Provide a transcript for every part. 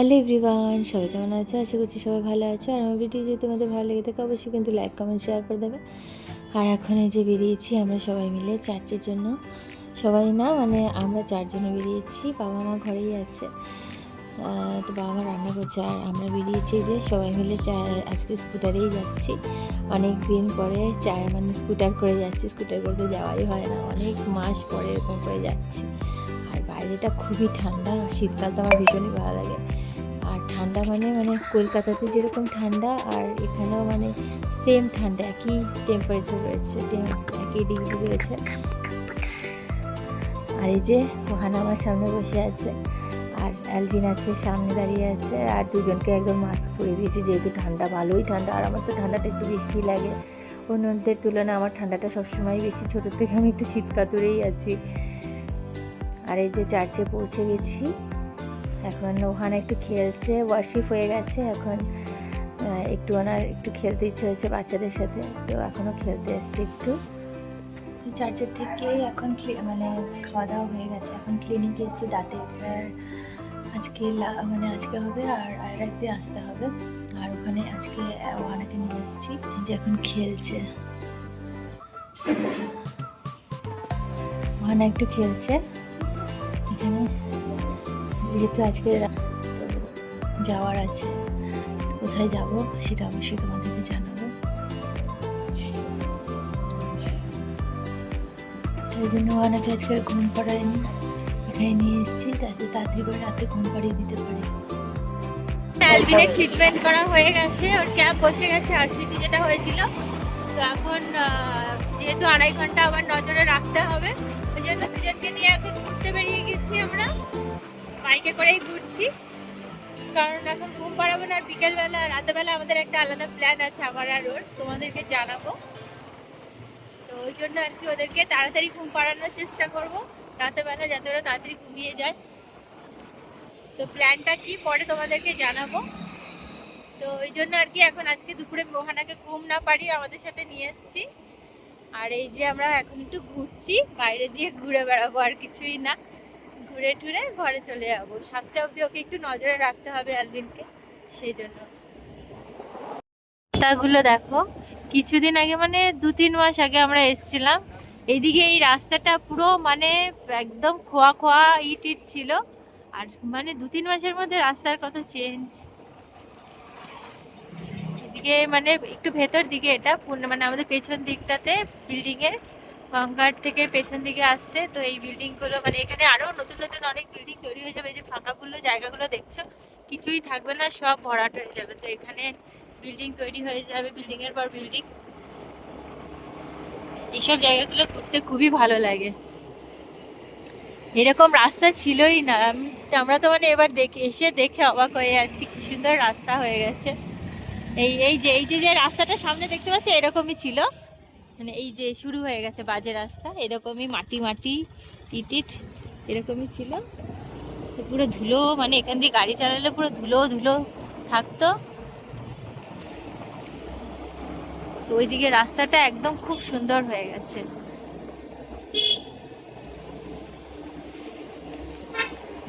Hello everyone, সবাই কেমন আছে? আশা করছি সবাই ভালো আছে। আর আমার ভিডিও যদি তোমাদের ভালো লেগে থাকে, অবশ্যই কিন্তু লাইক কমেন্ট শেয়ার করে দেবে। আর এখন এই যে বেরিয়েছি আমরা সবাই মিলে চার্চের জন্য। সবাই না মানে আমরা চারজনে বেরিয়েছি, বাবা মা ঘরেই আছে। তো বাবা মা রান্না করছে। আর আমরা বেরিয়েছি যে সবাই মিলে চা, আজকে স্কুটারেই যাচ্ছি। অনেক দিন পরে চা মানে স্কুটার করে যাচ্ছি। স্কুটার করে তো যাওয়াই হয় না। অনেক মাস পরে এরকম করে যাচ্ছি। আর বাইরেটা খুবই ঠান্ডা। শীতকাল তো আমার ভীষণই ভালো লাগে। ঠান্ডা মানে মানে কলকাতাতে যেরকম ঠান্ডা আর এখানেও মানে সেম ঠান্ডা, একই টেম্পারেচার রয়েছে একই ডিগ্রি রয়েছে। আর এই যে ওখানে আমার সামনে বসে আছে, আর অ্যালভিন আছে সামনে দাঁড়িয়ে আছে, আর দুজনকে একদম মাস্ক পরে দিয়েছি, যেহেতু ঠান্ডা, ভালোই ঠান্ডা, আর আমার তো ঠান্ডাটা একটু বেশি লাগে। অন্যদের তুলনায় আমার ঠান্ডাটা সবসময় বেশি, ছোটোর থেকে আমি একটু শীত কাতুরেই আছি। আর এই যে চার্চে পৌঁছে গেছি। এখন ওখানে একটু খেলছে ওয়ার্শিপ হয়ে গেছে এখন একটু ওনার একটু খেলতে ইচ্ছে হয়েছে বাচ্চাদের সাথে তো এখনও খেলতে এসছে একটু। চার্চের থেকে এখন মানে খাওয়া দাওয়া হয়ে গেছে এখন ক্লিনিকে এসেছি দাঁতের আজকে মানে আজকে হবে আর আর একদিন আসতে হবে। আর ওখানে আজকে আহ, ওহানাকে নিয়ে এসেছি যে এখন খেলছে। ওখানে একটু খেলছে এখানে যেহেতু আজকে যাওয়ার আছে, কোথায় যাব সেটা অবশ্যই তোমাদেরকে জানাব। তাই জন্য অনেকে আজকে ঘুম পাড়ায়নি, এখানে নিয়ে এসেছি যাতে তাড়াতাড়ি করে রাতে ঘুম পাড়িয়ে দিতে পারি। অ্যালবিনের ট্রিটমেন্ট করা হয়ে গেছে, ওর ক্যাপ বসে গেছে, আরসিটি যেটা হয়েছিল। তো এখন যেহেতু আড়াই ঘণ্টা আবার নজরে রাখতে হবে, ওই জন্য দুজনকে নিয়ে এখন ঘুরতে বেরিয়ে গেছি আমরা। বাইকে করেই ঘুরছি। কারণ এখন ঘুম পাড়াবো না, আর বিকেলবেলা রাতেবেলা আমাদের একটা আলাদা প্ল্যান আছে আমার আর ওর, তোমাদেরকে জানাব। তো ওই জন্য আর কি ওদেরকে তাড়াতাড়ি ঘুম পাড়ানোর চেষ্টা করব রাতেবেলা যাতে ওরা তাড়াতাড়ি ঘুমিয়ে যায়। তো প্ল্যানটা কি পরে তোমাদেরকে জানাব। তো ওই জন্য আর কি এখন আজকে দুপুরে মোহানাকে ঘুম না পারিয়ে আমাদের সাথে নিয়ে এসেছি। আর এই যে আমরা এখন একটু ঘুরছি, বাইরে দিয়ে ঘুরে বেড়াবো আর কিছুই না। ঘুরে টুরে ঘরে চলে যাব। সাতটা অবধি ওকে একটু নজরে রাখতে হবে অ্যালবিনকে সেই জন্য। রাস্তাগুলো দেখো, কিছুদিন আগে মানে দু তিন মাস আগে আমরা এসেছিলাম। এইদিকে এই রাস্তাটা পুরো মানে একদম খোয়া খোয়া ইট ইট ছিল। আর মানে দু তিন মাসের মধ্যে রাস্তার কত চেঞ্জ এদিকে মানে একটু ভেতর দিকে এটা মানে আমাদের পেছন দিকটাতে বিল্ডিং এর গঙ্গার থেকে পেছন দিকে আসতে, তো এই বিল্ডিংগুলো মানে এখানে আরও নতুন নতুন অনেক বিল্ডিং তৈরি হয়ে যাবে, এই যে ফাঁকাগুলো জায়গাগুলো দেখছ, কিছুই থাকবে না, সব ভরাট হয়ে যাবে। তো এখানে বিল্ডিং তৈরি হয়ে যাবে বিল্ডিং এর পর বিল্ডিং এইসব জায়গাগুলো ঘুরতে খুবই ভালো লাগে। এরকম রাস্তা ছিলই না। আমরা তো মানে এবার দেখে, এসে দেখে অবাক হয়ে যাচ্ছি, কি সুন্দর রাস্তা হয়ে গেছে। এই এই যে এই যে যে রাস্তাটা সামনে দেখতে পাচ্ছি, এরকমই ছিল। মানে এই যে শুরু হয়ে গেছে বাজে রাস্তা, এরকমই মাটি মাটি, ইট ইট, এরকমই ছিল। পুরো ধুলো মানে এখান দিয়ে গাড়ি চালালে পুরো ধুলো ধুলো থাকতো। তো ওইদিকে রাস্তাটা একদম খুব সুন্দর হয়ে গেছে।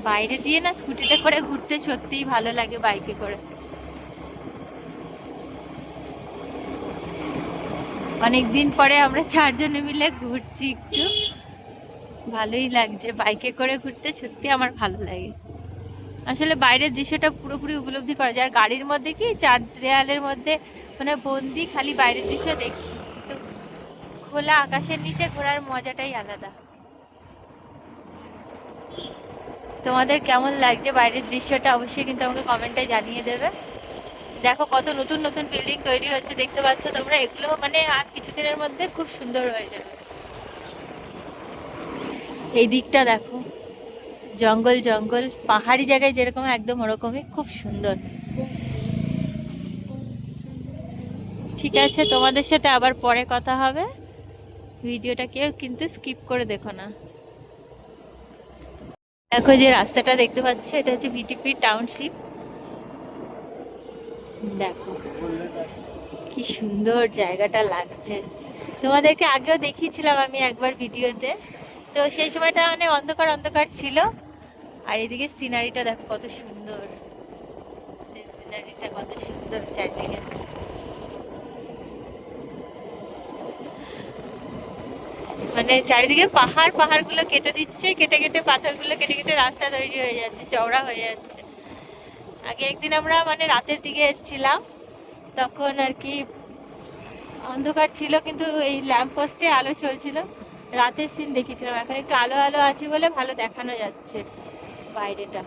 বাইরে দিয়ে না স্কুটিতে করে ঘুরতে সত্যিই ভালো লাগে বাইকে করে। অনেক দিন পরে আমরা চারজনে মিলে ঘুরছি একটু। ভালোই লাগছে, বাইকে করে ঘুরতে সত্যি আমার ভালো লাগে। আসলে বাইরের দৃশ্যটা পুরোপুরি উপলব্ধি করা যায়। গাড়ির মধ্যে কি, চার দেয়ালের মধ্যে মানে বন্দি, খালি বাইরের দৃশ্য দেখছি। তো খোলা আকাশের নিচে ঘোরার মজাটাই আলাদা। তোমাদের কেমন লাগছে বাইরের দৃশ্যটা? অবশ্যই কিন্তু আমাকে কমেন্টে জানিয়ে দেবে। দেখো কত নতুন নতুন বিল্ডিং তৈরি হচ্ছে, দেখতে পাচ্ছ তোমরা। এগুলো মানে আর কিছুদিনের মধ্যে খুব সুন্দর হয়ে যাবে। এই দিকটা দেখো। জঙ্গল জঙ্গল। পাহাড়ি জায়গায় যেরকম, একদম ওরকমই। খুব সুন্দর। ঠিক আছে, তোমাদের সাথে আবার পরে কথা হবে। ভিডিওটা কেউ কিন্তু স্কিপ করে দেখো না। দেখো যে রাস্তাটা দেখতে পাচ্ছ, এটা হচ্ছে বিটিপি টাউনশিপ দেখো, কি সুন্দর জায়গাটা লাগছে। তোমাদেরকে আগেও দেখিয়েছিলাম আমি একবার ভিডিওতে। তো সেই সময়টা মানে অন্ধকার অন্ধকার ছিল। আর এদিকে সিনারিটা দেখো কত সুন্দর। সিনারিটা কত সুন্দর চারদিকে। মানে চারিদিকে পাহাড়, পাহাড়গুলো কেটে দিচ্ছে, কেটে কেটে পাথরগুলো কেটে কেটে রাস্তা তৈরি হয়ে যাচ্ছে, চওড়া হয়ে যাচ্ছে। আগে একদিন আমরা মানে রাতের দিকে এসেছিলাম। তখন আর কি অন্ধকার ছিল, কিন্তু এই ল্যাম্প পোস্টে আলো চলছিল। রাতের সিন দেখেছিলাম এখন একটু আলো আলো আছে বলে ভালো দেখানো যাচ্ছে বাইরেটা।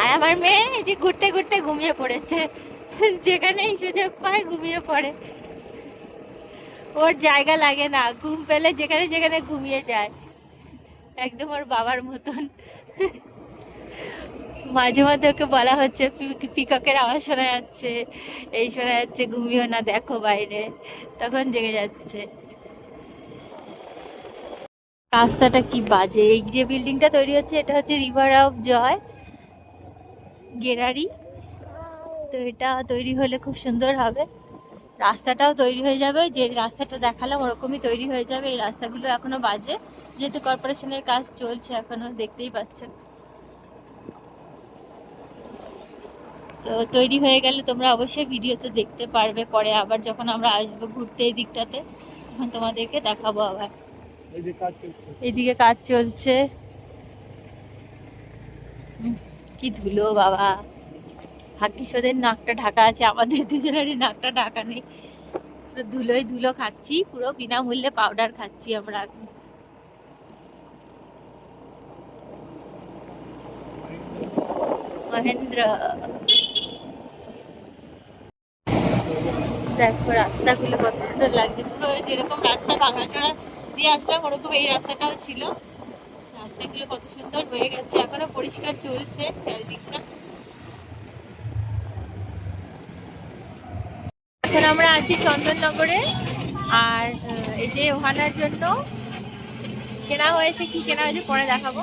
আর আমার মেয়ে এই যে ঘুরতে ঘুরতে ঘুমিয়ে পড়েছে। যেখানেই সুযোগ পায় ঘুমিয়ে পড়ে। ওর জায়গা লাগে না, ঘুম পেলে যেখানে যেখানে ঘুমিয়ে যায়। একদম ওর বাবার মতন। মাঝে মধ্যে ওকে বলা হচ্ছে পিককের আওয়াজ শোনা যাচ্ছে, এই শোনা যাচ্ছে, ঘুমিও না, দেখো বাইরে। তখন জেগে যাচ্ছে। রাস্তাটা কি বাজে? এই যে বিল্ডিংটা তৈরি হচ্ছে, এটা হচ্ছে রিভার অফ জয় গেরারি তো এটা তৈরি হলে খুব সুন্দর হবে। রাস্তাটাও তৈরি হয়ে যাবে, যে রাস্তাটা দেখালাম ওরকমই তৈরি হয়ে যাবে। এই রাস্তাগুলো এখনও বাজে। যেহেতু কর্পোরেশনের কাজ চলছে এখনও, দেখতেই পাচ্ছেন তো তৈরি হয়ে গেলে তোমরা অবশ্যই ভিডিওতে দেখতে পারবে পরে আবার যখন আমরা আসব ঘুরতে এই দিকটাতে তখন তোমাদেরকে দেখাবো আবার। এই যে কাজ চলছে। এদিকে কাজ চলছে। কি ধুলো বাবা। ভাগ্যিস ওদের নাকটা ঢাকা আছে আমাদের দুজনেরই নাকটা ঢাকা নেই। পুরো ধুলোই ধুলো খাচ্ছি পুরো বিনামূল্যে পাউডার খাচ্ছি আমরা এখন। মহেন্দ্র। দেখো রাস্তাগুলো কত সুন্দর লাগছে। পুরো যেরকম রাস্তা ভাঙাচোরা দিয়ে আসলাম, ওরকম এই রাস্তাটাও ছিল। রাস্তাগুলো কত সুন্দর হয়ে গেছে, এখনও পরিষ্কার চলছে চারিদিকটা। এখন আমরা আছি চন্দননগরে, আর এই যে ওহানার জন্য কেনা হয়েছে, কি কেনা হয়েছে পরে দেখাবো।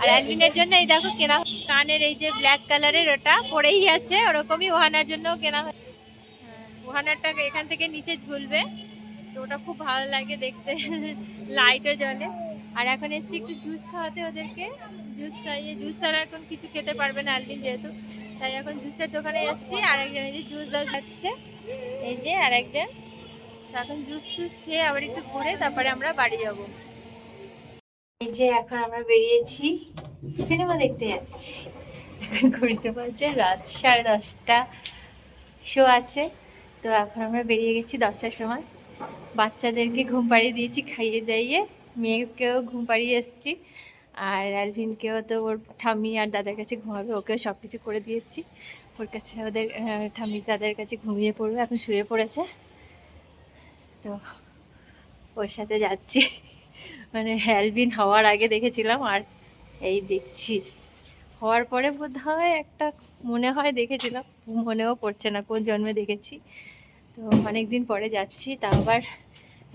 আর অ্যালবিনের জন্য এই দেখো কেনা কানের এই যে ব্ল্যাক কালারের ওটা, পরেই আছে, ওরকমই ওহানার জন্য কেনা হয়েছে। ওহানারটা এখান থেকে নিচে ঝুলবে। তো ওটা খুব ভালো লাগে দেখতে লাইটও জ্বলে। আর এখন এসছি একটু জুস খাওয়াতে ওদেরকে। জুস খাইয়ে জুস ছাড়া এখন কিছু খেতে পারবে না আলবিন যেহেতু। তাই এখন জুসের দোকানে এসছি আর একজন এই যে জুস দেওয়া যাচ্ছে এই যে আর একজন তো এখন জুস টুস খেয়ে আবার একটু ঘুরে তারপরে আমরা বাড়ি যাব। এই যে এখন আমরা বেরিয়েছি সিনেমা দেখতে যাচ্ছি। এখন ঘুরতে পারছে রাত সাড়ে দশটা। শো আছে। তো এখন আমরা বেরিয়ে গেছি দশটার সময়। বাচ্চাদেরকে ঘুম পাড়িয়ে দিয়েছি, খাইয়ে দাইয়ে। মেয়েকেও ঘুম পাড়িয়ে এসেছি। আর অ্যালভিনকেও তো ওর ঠাম্মি আর দাদার কাছে ঘুমাবে, ওকেও সব কিছু করে দিয়ে এসেছি। ওর কাছে ওদের ঠাম্মি দাদার কাছে ঘুমিয়ে পড়বে, এখন শুয়ে পড়েছে। তো ওর সাথে যাচ্ছি। মানে অ্যালভিন হওয়ার আগে দেখেছিলাম, আর এই দেখছি। হওয়ার পরে বোধ হয় একটা মনে হয় দেখেছিলাম, মনেও পড়ছে না, কোন জন্মে দেখেছি। তো অনেক দিন পরে যাচ্ছি, তা আবার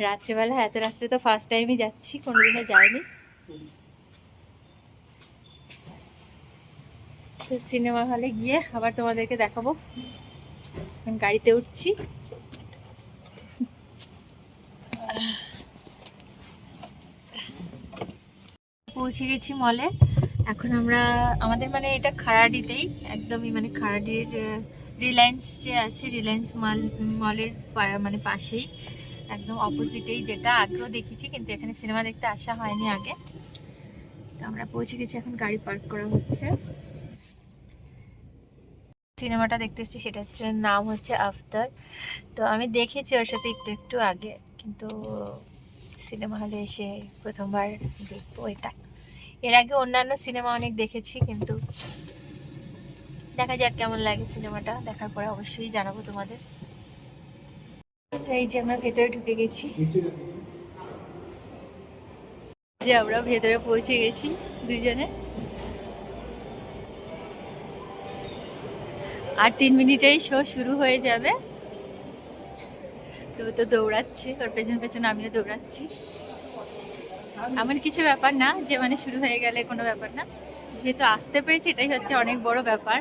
রাত্রেবেলা, এত রাত্রে তো ফার্স্ট টাইমই যাচ্ছি, কোনোদিনও যাইনি। তো সিনেমা হলে গিয়ে আবার তোমাদেরকে দেখাবো। এখন গাড়িতে উঠছি। পৌঁছে গেছি মলে এখন আমরা, আমাদের মানে এটা খারাডিতেই, একদমই মানে খারাডির রিলায়েন্স যে আছে, রিলায়েন্স মল, মলের মানে পাশেই, একদম অপোজিটেই যেটা আগেও দেখেছি, কিন্তু এখানে সিনেমা দেখতে আসা হয়নি আগে। তো আমরা পৌঁছে গেছি, এখন গাড়ি পার্ক করা হচ্ছে। সিনেমাটা দেখতে এসেছি, সেটা হচ্ছে, নাম হচ্ছে আফতার তো আমি দেখেছি ওর সাথে একটু একটু আগে, কিন্তু সিনেমা হলে এসে প্রথমবার দেখব এটা এর আগে অন্যান্য সিনেমা অনেক দেখেছি, কিন্তু দেখা যাক কেমন লাগে সিনেমাটা। দেখার পরে অবশ্যই জানাব তোমাদের। এই যে আমরা ভেতরে ঢুকে গেছি। যে আমরা ভেতরে পৌঁছে গেছি দুজনে। আর তিন মিনিটেই শো শুরু হয়ে যাবে। তো তো দৌড়াচ্ছে, ওর পেছন পেছন আমিও দৌড়াচ্ছি। এমন কিছু ব্যাপার না যে মানে শুরু হয়ে গেলে কোনো ব্যাপার না। যেহেতু আসতে পেরেছি, এটাই হচ্ছে অনেক বড় ব্যাপার।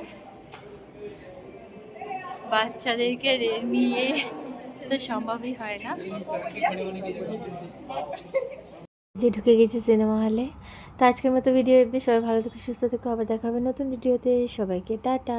বাচ্চাদেরকে নিয়ে তো সম্ভবই হয় না। যে ঢুকে গেছি সিনেমা হলে। তো আজকের মতো ভিডিও এমনি সবাই ভালো থেকে, সুস্থ থেকে। আবার দেখাবে নতুন ভিডিওতে। সবাইকে টাটা।